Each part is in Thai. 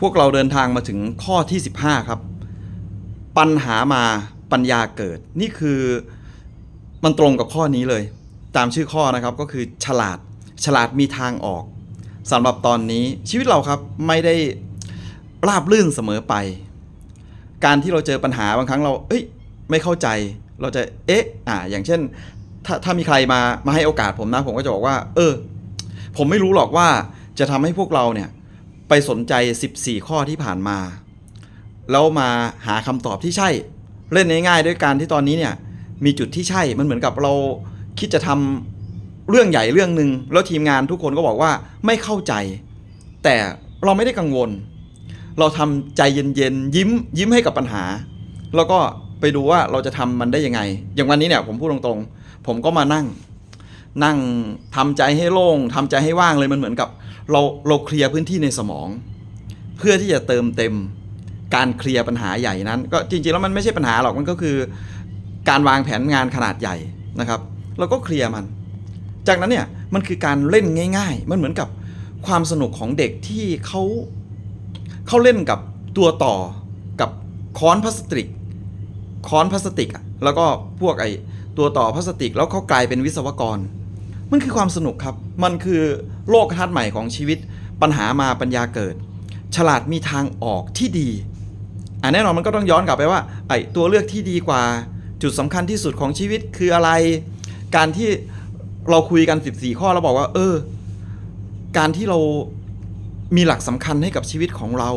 พวกเราเดินทางมาถึงข้อที่ 15 ครับ ปัญหามาปัญญาเกิด นี่คือมันตรงกับข้อนี้เลย ตามชื่อข้อนะครับก็คือฉลาดฉลาดมีทางออกสำหรับตอนนี้ชีวิตเราครับไม่ได้ราบลื่นเสมอไป การที่เราเจอปัญหาบางครั้งเรา เอ้ย ไม่เข้าใจ เราจะ เอ๊ะ อ่า อย่างเช่น ถ้าถ้ามีใครมา มาให้โอกาสผมนะ ผมก็จะบอกว่า เออ ผมไม่รู้หรอกว่าจะทำให้พวกเราเนี่ย ไปสนใจ 14 ข้อที่ผ่านมา แล้วมาหาคำตอบที่ใช่ เล่นง่ายๆด้วยการที่ตอนนี้เนี่ยมีจุดที่ใช่มันเหมือนกับเราคิดจะทำเรื่องใหญ่เรื่องหนึ่งแล้วทีมงานทุกคนก็บอกว่าไม่เข้าใจ แต่เราไม่ได้กังวล เราทำใจเย็นๆยิ้มยิ้มให้กับปัญหา แล้วก็ไปดูว่าเราจะทำมันได้ยังไง อย่างวันนี้เนี่ยผมพูดตรงๆ ผมก็มานั่ง นั่งทำใจให้โล่งทำใจให้ว่างเลยมันเหมือนกับ เราเราเคลียร์พื้นที่ในสมอง เพื่อที่จะเติมเต็มการเคลียร์ปัญหาใหญ่นั้น ก็จริงๆแล้วมันไม่ใช่ปัญหาหรอกมันก็คือ การวางแผนงานขนาดใหญ่นะครับแล้วก็เคลียร์มัน จากนั้นเนี่ยมันคือการเล่นง่าย ๆ มันเหมือนกับความสนุกของเด็กที่เขาเขาเล่นกับตัวต่อกับค้อนพลาสติกค้อนพลาสติกอะแล้วก็พวกไอ้ตัวต่อพลาสติกแล้วเขากลายเป็นวิศวกร มันคือความสนุกครับ มันคือโลกทัศน์ใหม่ของชีวิต ปัญหามาปัญญาเกิด ฉลาดมีทางออกที่ดีอะแน่นอนมันก็ต้องย้อนกลับไปว่า ไอ้ตัวเลือกที่ดีกว่า จุดสำคัญที่สุดของชีวิตคืออะไร การที่เราคุยกัน 14 ข้อแล้วบอกว่า เออ การที่เรามีหลักสำคัญให้กับชีวิตของเรา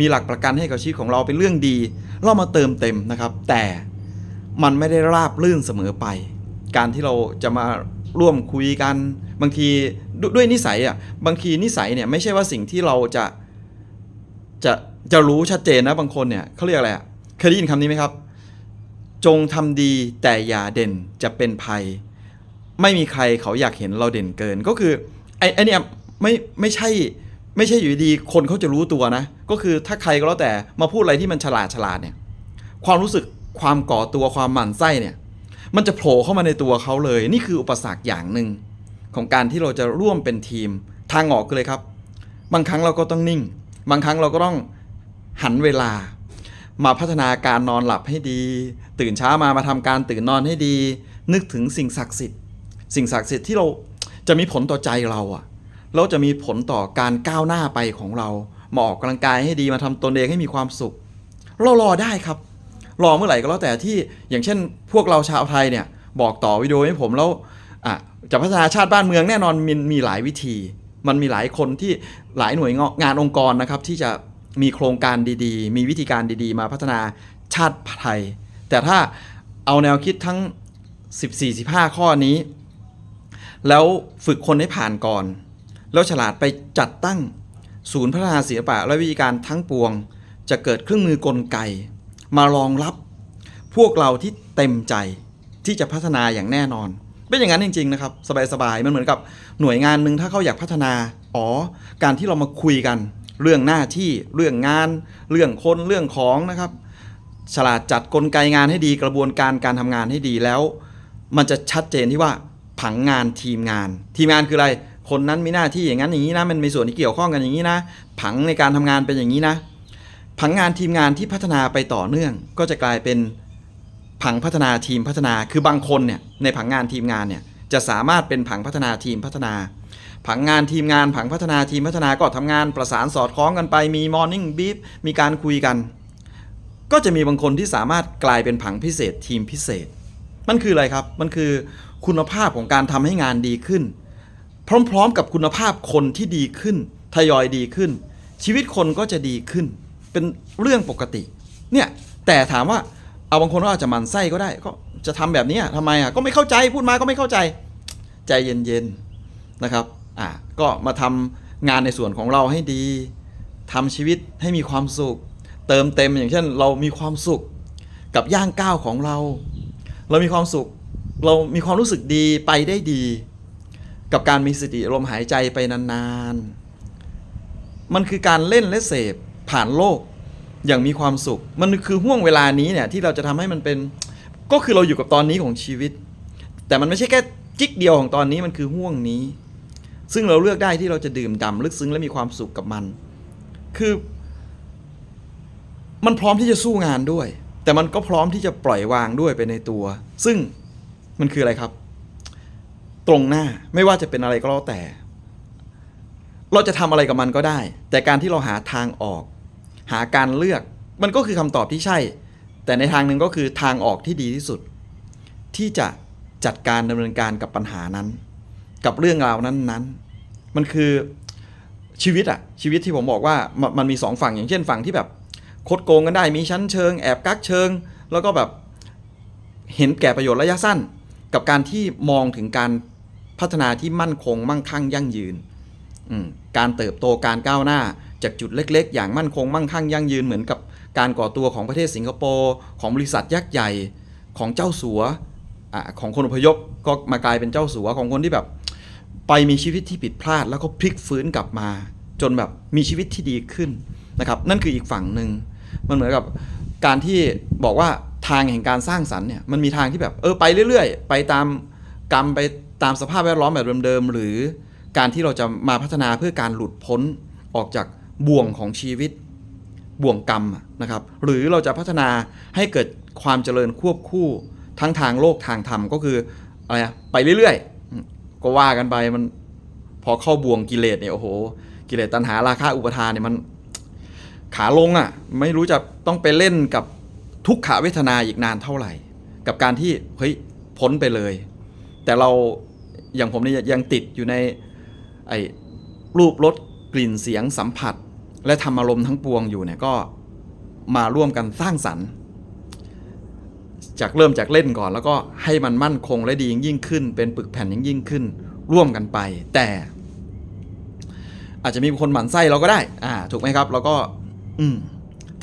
มีหลักประกันให้กับชีวิตของเราเป็นเรื่องดี เรามาเติมเต็มนะครับ แต่มันไม่ได้ราบลื่นเสมอไป การที่เราจะมา ร่วมคุยกัน บางทีดด้วยนิสัยอะบางทีนิสัยเนี่ยไม่ใช่ว่าสิ่งที่เราจะจะจะรู้ชัดเจนนะบางคนเนี่ยเขาเรียกอะไรอะเคยได้ยินคำนี้ไหมครับ จงทำดีแต่อย่าเด่นจะเป็นภัย ไม่มีใครเขาอยากเห็นเราเด่นเกินก็คือไอ้ไอ้เนี่ยไม่ไม่ใช่ไม่ใช่อยู่ดีคนเขาจะรู้ตัวนะ ก็คือถ้าใครก็แล้วแต่มาพูดอะไรที่มันฉลาดฉลาดเนี่ย ความรู้สึกความก่อตัวความหมั่นไส้เนี่ย มันจะโผล่เข้ามาในตัวเขาเลย นี่คืออุปสรรคอย่างหนึ่งของการที่เราจะร่วมเป็นทีมทางออกคือเลยครับ บางครั้งเราก็ต้องนิ่ง บางครั้งเราก็ต้องหันเวลา มาพัฒนาการนอนหลับให้ดี ตื่นเช้ามามาทำการตื่นนอนให้ดี นึกถึงสิ่งศักดิ์สิทธิ์ สิ่งศักดิ์สิทธิ์ที่เราจะมีผลต่อใจเราอะแล้วจะมีผลต่อการก้าวหน้าไปของเรามาออกกำลังกายให้ดีมาทำตนเองให้มีความสุขเรารอได้ครับ รอเมื่อไหร่ก็แล้วแต่ที่อย่างเช่น พวกเราชาวไทยเนี่ยบอกต่อวิดีโอให้ผมแล้วอะจะพัฒนาชาติบ้านเมืองแน่นอนมีมีหลายวิธี มันมีหลายคนที่หลายหน่วยงานองค์กรนะครับ ที่จะมีโครงการดีๆ มีวิธีการดีๆ มาพัฒนาชาติไทย แต่ถ้าเอาแนวคิดทั้ง 14-15 ข้อนี้ แล้วฝึกคนให้ผ่านก่อน แล้วฉลาดไปจัดตั้งศูนย์พัฒนาศิลปะและวิธีการทั้งปวง จะเกิดเครื่องมือกลไก มารองรับพวกเราที่เต็มใจที่จะพัฒนาอย่างแน่นอน เป็นอย่างนั้นจริง ๆ นะครับ สบายๆมันเหมือนกับหน่วยงานหนึ่งถ้าเขาอยากพัฒนาอ๋อการที่เรามาคุยกัน เรื่องหน้าที่เรื่องงาน เรื่องคนเรื่องของนะครับ ฉลาดจัดกลไกงานให้ดีกระบวนการการทำงานให้ดีแล้ว มันจะชัดเจนที่ว่าผังงานทีมงาน ทีมงานคืออะไร คนนั้นมีหน้าที่อย่างนั้นอย่างนี้นะ มันมีส่วนที่เกี่ยวข้องกันอย่างนี้นะ ผังในการทำงานเป็นอย่างนี้นะ ผังงานทีมงานที่พัฒนาไปต่อเนื่อง ก็จะกลายเป็นผังพัฒนาทีมพัฒนา คือบางคนเนี่ยในผังงานทีมงานเนี่ยจะสามารถเป็นผังพัฒนาทีมพัฒนา ผังงานทีมงานผังพัฒนาทีมพัฒนาก็ทำงานประสานสอดคล้องกันไปมีมอร์นิ่งบีฟมีการคุยกัน ก็จะมีบางคนที่สามารถกลายเป็นผังพิเศษทีมพิเศษ มันคืออะไรครับ มันคือคุณภาพของการทำให้งานดีขึ้น พร้อมๆกับคุณภาพคนที่ดีขึ้นทยอยดีขึ้น ชีวิตคนก็จะดีขึ้น เป็นเรื่องปกติ เนี่ยแต่ถามว่าเอาบางคนก็อาจจะมันไส้ก็ได้ ก็จะทำแบบนี้อะทำไมอะก็ไม่เข้าใจพูดมาก็ไม่เข้าใจ ใจเย็นๆนะครับอะก็มาทำงานในส่วนของเราให้ดีทำชีวิตให้มีความสุข เติมเต็มอย่างเช่น เรามีความสุขกับย่างก้าวของเรา เรามีความสุข เรามีความรู้สึกดีไปได้ดี กับการมีสติลมหายใจไปนานๆ มันคือการเล่นและเสพ ผ่านโลกอย่างมีความสุข มันคือห่วงเวลานี้เนี่ยที่เราจะทำให้มันเป็น ก็คือเราอยู่กับตอนนี้ของชีวิต แต่มันไม่ใช่แค่จิกเดียวของตอนนี้มันคือห่วงนี้ ซึ่งเราเลือกได้ที่เราจะดื่มด่ำลึกซึ้งและมีความสุขกับมัน คือ มันพร้อมที่จะสู้งานด้วย แต่มันก็พร้อมที่จะปล่อยวางด้วยไปในตัว ซึ่งมันคืออะไรครับ ตรงหน้าไม่ว่าจะเป็นอะไรก็แล้วแต่ เราจะทำอะไรกับมันก็ได้ แต่การที่เราหาทางออก หาการเลือก มันก็คือคำตอบที่ใช่ แต่ในทางหนึ่งก็คือทางออกที่ดีที่สุด ที่จะจัดการดำเนินการกับปัญหานั้น กับเรื่องราวนั้นๆ มันคือชีวิตอะชีวิตที่ผมบอกว่ามันมีสองฝั่งอย่างเช่นฝั่งที่แบบคดโกงกันได้มีชั้นเชิง แอบกักเชิง แล้วก็แบบเห็นแก่ประโยชน์ระยะสั้น กับการที่มองถึงการพัฒนาที่มั่นคง มั่งคั่งยั่งยืน การเติบโตการก้าวหน้า จากจุดเล็กๆ อย่างมั่นคงมั่งคั่งยั่งยืนเหมือนกับการก่อตัวของประเทศสิงคโปร์ของบริษัทยักษ์ใหญ่ของเจ้าสัวอของคนอพยพก็มากลายเป็นเจ้าสัวของคนที่แบบ ไปมีชีวิตที่ผิดพลาด แล้วก็พลิกฟื้นกลับมา จนแบบมีชีวิตที่ดีขึ้นนะครับ นั่นคืออีกฝั่งหนึ่งมันเหมือนกับการที่บอกว่าทางแห่งการสร้างสรรค์เนี่ยมันมีทางที่แบบเออไปเรื่อยๆ ไปตามกรรมไปตามสภาพแวดล้อมแบบเดิมๆหรือการที่เราจะมาพัฒนาเพื่อการหลุดพ้นออกจาก บ่วงของชีวิตบ่วงกรรมนะครับ หรือเราจะพัฒนาให้เกิดความเจริญควบคู่ทั้งทางโลกทางธรรมก็คืออะไรไปเรื่อยๆ ก็ว่ากันไปมันพอเข้าบ่วงกิเลสเนี่ยโอ้โห กิเลสตัณหาราคะอุปทานเนี่ยมันขาลงอะ่ะไม่รู้จะต้องไปเล่นกับทุกขเวทนาอีกนานเท่าไหร่ กับการที่เฮ้ยพ้นไปเลย แต่เราอย่างผมเนี่ยยังติดอยู่ในไอ้รูปรสกลิ่นเสียงสัมผัส และทำอารมณ์ทั้งปวงอยู่เนี่ยก็มาร่วมกันสร้างสรรค์ จากเริ่มจากเล่นก่อน แล้วก็ให้มันมั่นคงและดียิ่งขึ้น เป็นปึกแผ่นยิ่งยิ่งขึ้น ร่วมกันไป แต่ อาจจะมีคนหมั่นไส้เราก็ได้ อ่า ถูกไหมครับ แล้วก็ อืม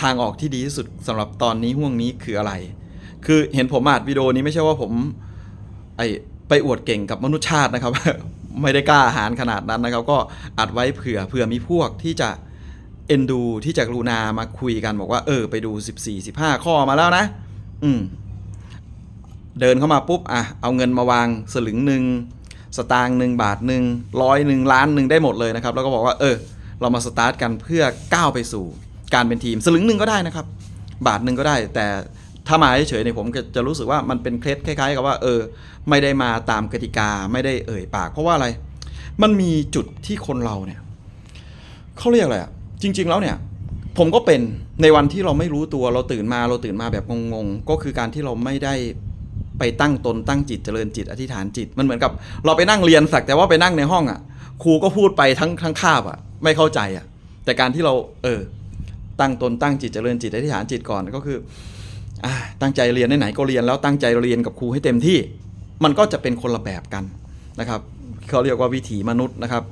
ทางออกที่ดีที่สุดสำหรับตอนนี้ห่วงนี้คืออะไร คือเห็นผมอัดวิดีโอนี้ไม่ใช่ว่าผม ไอไปอวดเก่งกับมนุษยชาตินะครับ ไม่ได้กล้าอาหาญขนาดนั้นนะครับ ก็อัดไว้เผื่อเผื่อมีพวกที่จะ เอ็นดูที่จะกรุณามาคุยกันบอกว่าเออไปดู 14 15 ข้อมาแล้วนะ อืม เดินเข้ามาปุ๊บ อะ เอาเงินมาวางสลึงหนึ่งสตางค์หนึ่งบาทหนึ่งร้อยหนึ่งล้านหนึ่งได้หมดเลยนะครับ แล้วก็บอกว่าเออ เรามาสตาร์ทกันเพื่อก้าวไปสู่ การเป็นทีมสลึงหนึ่งก็ได้นะครับ บาทหนึ่งก็ได้ แต่ถ้ามาเฉยๆเนี่ยผมจะรู้สึกว่ามันเป็นเคล็ดคล้ายๆ กับว่า เออ ไม่ได้มาตามกติกาไม่ได้เอ่ยปาก เพราะว่าอะไร มันมีจุดที่คนเราเนี่ยเขาเรียกอะไรอะ จริง ๆ แล้วเนี่ย ผมก็เป็นในวันที่เราไม่รู้ตัวเราตื่นมาเราตื่นมาแบบงงๆ ก็คือการที่เราไม่ได้ไปตั้งตนตั้งจิตเจริญจิตอธิษฐานจิต มันเหมือนกับ เราไปนั่งเรียนสักแต่ว่าไปนั่งในห้องอะ่ะ ครูก็พูดไปทั้งทั้งคาบอะ่ะ ไม่เข้าใจอะ่ะ แต่การที่เราเออ ตั้งตนตั้งจิตเจริญจิตอธิษฐานจิตก่อนก็คืออ่าตั้งใจเรียนไหนๆก็เรียนแล้วตั้งใจเรียนกับครูให้เต็มที่ มันก็จะเป็นคนละแบบกันนะครับเขาเรียกว่าวิถีมนุษย์นะครับ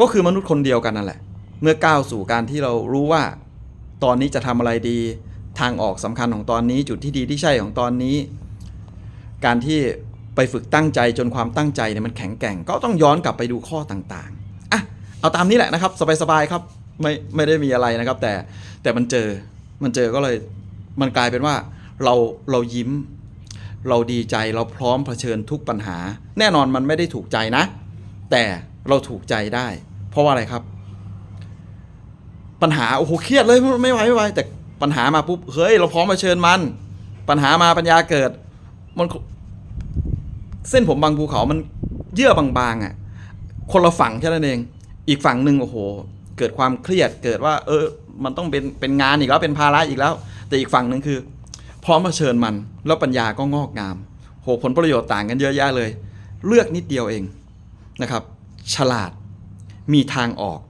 ก็คือมนุษย์คนเดียวกันนั่นแหละ เมื่อก้าวสู่การที่เรารู้ว่า ตอนนี้จะทำอะไรดี ทางออกสำคัญของตอนนี้ จุดที่ดีที่ใช่ของตอนนี้ การที่ไปฝึกตั้งใจจนความตั้งใจเนี่ยมันแข็งแกร่ง ก็ต้องย้อนกลับไปดูข้อต่างๆอะเอาตามนี้แหละนะครับ สบายๆครับไม่ไม่ได้มีอะไรนะครับ แต่แต่มันเจอมันเจอก็เลยมันกลายเป็นว่าเราเรายิ้ม เราดีใจเราพร้อมเผชิญทุกปัญหา แน่นอนมันไม่ได้ถูกใจนะ แต่เราถูกใจได้ เพราะว่าอะไรครับ ปัญหาโอ้โหเครียดเลยไม่ไหวไม่ไหวแต่ปัญหามาปุ๊บเฮ้ยเราพร้อมมาเชิญมัน ปัญหามาปัญญาเกิดมันเส้นผมบางภูเขามันเยื่อบางๆอะ คนละฝั่งแค่นั้นเอง อีกฝั่งหนึ่งโอ้โห เกิดความเครียดเกิดว่า เออ มันต้องเป็นเป็นงานอีกแล้วเป็นภาระอีกแล้ว แต่อีกฝั่งหนึ่งคือ พร้อมมาเชิญมัน แล้วปัญญาก็งอกงามโหผลประโยชน์ต่างกันเยอะแยะเลย เลือกนิดเดียวเองนะครับ ฉลาดมีทางออก